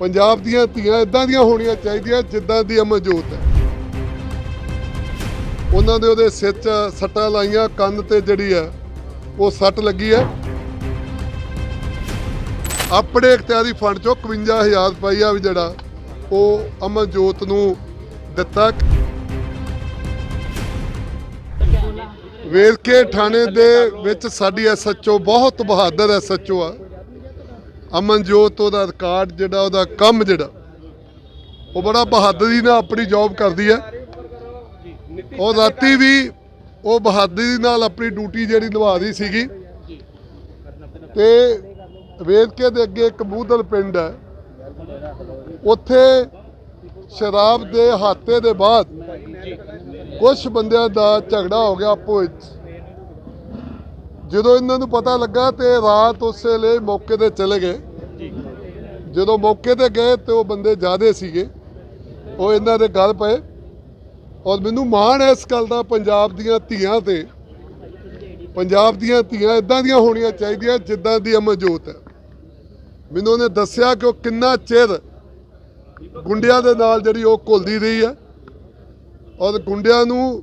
ਪੰਜਾਬ ਦੀਆਂ ਧੀਆਂ ਇਦਾਂ ਦੀਆਂ ਹੋਣੀਆਂ ਚਾਹੀਦੀਆਂ ਜਿੱਦਾਂ ਦੀ ਅਮਨਜੋਤ ਹੈ। ਉਹਨਾਂ ਦੇ ਉਹਦੇ ਸਿਰ 'ਚ ਸੱਟਾਂ ਲਾਈਆਂ, ਕੰਨ ਤੇ ਜਿਹੜੀ ਆ ਉਹ ਸੱਟ ਲੱਗੀ ਹੈ। ਆਪਣੇ ਇਖਤਿਆਰੀ ਫੰਡ ਚੋਂ 51000 ਰੁਪਈਆ ਵੀ ਜਿਹੜਾ ਉਹ ਅਮਨਜੋਤ ਨੂੰ ਦਿੱਤਾ। ਵੇਰਕੇ ਥਾਣੇ ਦੇ ਵਿੱਚ ਸਾਡੀ ਐਸਐਚਓ ਬਹੁਤ ਬਹਾਦਰ ਐਸਐਚਓ ਆ। ਅਮਨਜੋਤ, ਉਹਦਾ ਰਿਕਾਰਡ ਜਿਹੜਾ, ਉਹਦਾ ਕੰਮ ਜਿਹੜਾ, ਉਹ ਬੜਾ ਬਹਾਦਰੀ ਨਾਲ ਆਪਣੀ ਜੌਬ ਕਰਦੀ ਹੈ। ਉਹ ਰਾਤੀ ਵੀ ਉਹ ਬਹਾਦਰੀ ਨਾਲ ਆਪਣੀ ਡਿਊਟੀ ਜਿਹੜੀ ਨਿਭਾ ਰਹੀ ਸੀਗੀ। ਤੇ ਵੇਦਕੇ ਦੇ ਅੱਗੇ ਕਬੂਦਲ ਪਿੰਡ ਹੈ। ਉੱਥੇ ਸ਼ਰਾਬ ਦੇ ਹਾਤੇ ਦੇ ਬਾਅਦ ਕੁਝ ਬੰਦਿਆਂ ਦਾ ਝਗੜਾ ਹੋ ਗਿਆ, ਆਪੋ ਵਿੱਚ। ਜਦੋਂ ਇਹਨਾਂ ਨੂੰ ਪਤਾ ਲੱਗਾ ਤੇ ਰਾਤ ਉਸੇ ਵੇਲੇ ਮੌਕੇ ਤੇ ਚਲੇ ਗਏ। ਜਦੋਂ ਮੌਕੇ ਤੇ ਗਏ ਤੇ ਉਹ ਬੰਦੇ ਜ਼ਿਆਦੇ ਸੀਗੇ। ਉਹ ਇਹਨਾਂ ਦੇ ਗੱਲ ਪਏ। ਔਰ ਮੈਨੂੰ ਮਾਣ ਹੈ ਇਸ ਗੱਲ ਦਾ ਪੰਜਾਬ ਦੀਆਂ ਧੀਆਂ ਤੇ। ਪੰਜਾਬ ਦੀਆਂ ਧੀਆਂ ਇਦਾਂ ਦੀਆਂ ਹੋਣੀਆਂ ਚਾਹੀਦੀਆਂ ਜਿੱਦਾਂ ਦੀ ਅਮਰਜੋਤ ਹੈ। ਮੈਨੂੰ ਉਹਨੇ ਦੱਸਿਆ ਕਿ ਉਹ ਕਿੰਨਾ ਚਿਰ ਗੁੰਡਿਆਂ ਦੇ ਨਾਲ ਜਿਹੜੀ ਉਹ ਘੁਲਦੀ ਰਹੀ ਹੈ। ਔਰ ਗੁੰਡਿਆਂ ਨੂੰ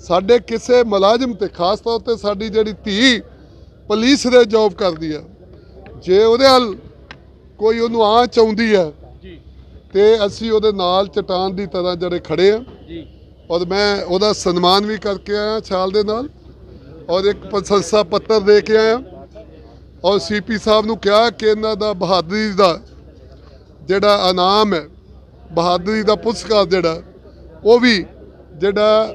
ਸਾਡੇ ਕਿਸੇ ਮੁਲਾਜ਼ਮ ਤੇ ਖਾਸ ਤੌਰ ਤੇ ਸਾਡੀ ਜਿਹੜੀ ਧੀ ਪੁਲਿਸ ਦੇ ਜੌਬ ਕਰਦੀ ਹੈ ਜੇ ਉਹਦੇ ਹਲ ਕੋਈ ਉਹਨੂੰ ਆ ਚਾਹੁੰਦੀ ਹੈ ਤੇ ਅਸੀਂ ਉਹਦੇ ਨਾਲ ਚਟਾਨ ਦੀ ਤਰ੍ਹਾਂ ਜਿਹੜੇ ਖੜੇ ਆ। ਜੀ। ਔਰ ਮੈਂ ਉਹਦਾ ਸਨਮਾਨ ਵੀ ਕਰਕੇ ਆਇਆ ਛਾਲ ਦੇ ਨਾਲ ਔਰ ਇੱਕ ਪ੍ਰਸ਼ੰਸਾ ਪੱਤਰ ਦੇ ਕੇ ਆਇਆ। ਔਰ ਸੀਪੀ ਸਾਹਿਬ ਨੂੰ ਕਿਹਾ ਕਿ ਇਹਨਾਂ ਦਾ ਬਹਾਦਰੀ ਦਾ ਜਿਹੜਾ ਇਨਾਮ ਹੈ ਬਹਾਦਰੀ ਦਾ ਪੁਰਸਕਾਰ ਜਿਹੜਾ ਉਹ ਵੀ ਜਿਹੜਾ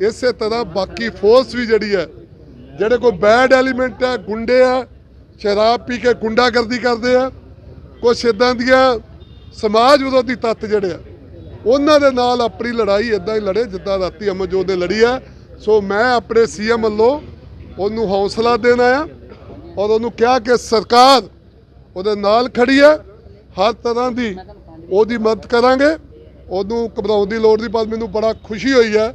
ਇਸੇ ਤਰ੍ਹਾਂ ਬਾਕੀ ਫੋਰਸ ਵੀ ਜਿਹੜੀ ਹੈ, ਜਿਹੜੇ ਕੋਈ ਬੈਡ ਐਲੀਮੈਂਟ ਹੈ ਗੁੰਡੇ ਆ, ਸ਼ਰਾਬ ਪੀ ਕੇ ਗੁੰਡਾਗਰਦੀ ਕਰਦੇ ਆ, ਕੁਛ ਇਦਾਂ ਦੀਆਂ ਸਮਾਜ ਵਿਰੋਧੀ ਤੱਤ ਜਿਹੜੇ ਆ, ਉਹਨਾਂ ਦੇ ਨਾਲ ਆਪਣੀ ਲੜਾਈ ਇਦਾਂ ਹੀ ਲੜੇ, ਜਿੱਦਾਂ ਰਾਤੀ ਅਮਰਜੋਤ ਨੇ ਲੜੀ ਹੈ ਸੋ ਮੈਂ ਆਪਣੇ ਸੀਐਮ ਵੱਲੋਂ ਉਹਨੂੰ ਹੌਸਲਾ ਦੇਣਾ ਆ ਔਰ ਉਹਨੂੰ ਕਿਹਾ ਕਿ ਸਰਕਾਰ ਉਹਦੇ ਨਾਲ ਖੜੀ ਹੈ, ਹਰ ਤਰ੍ਹਾਂ ਦੀ ਉਹਦੀ ਮਦਦ ਕਰਾਂਗੇ। ਉਹਨੂੰ ਘਬਰਾਉਣ ਦੀ ਲੋੜ ਨਹੀਂ, ਪਰ ਮੈਨੂੰ ਬੜਾ ਖੁਸ਼ੀ ਹੋਈ ਹੈ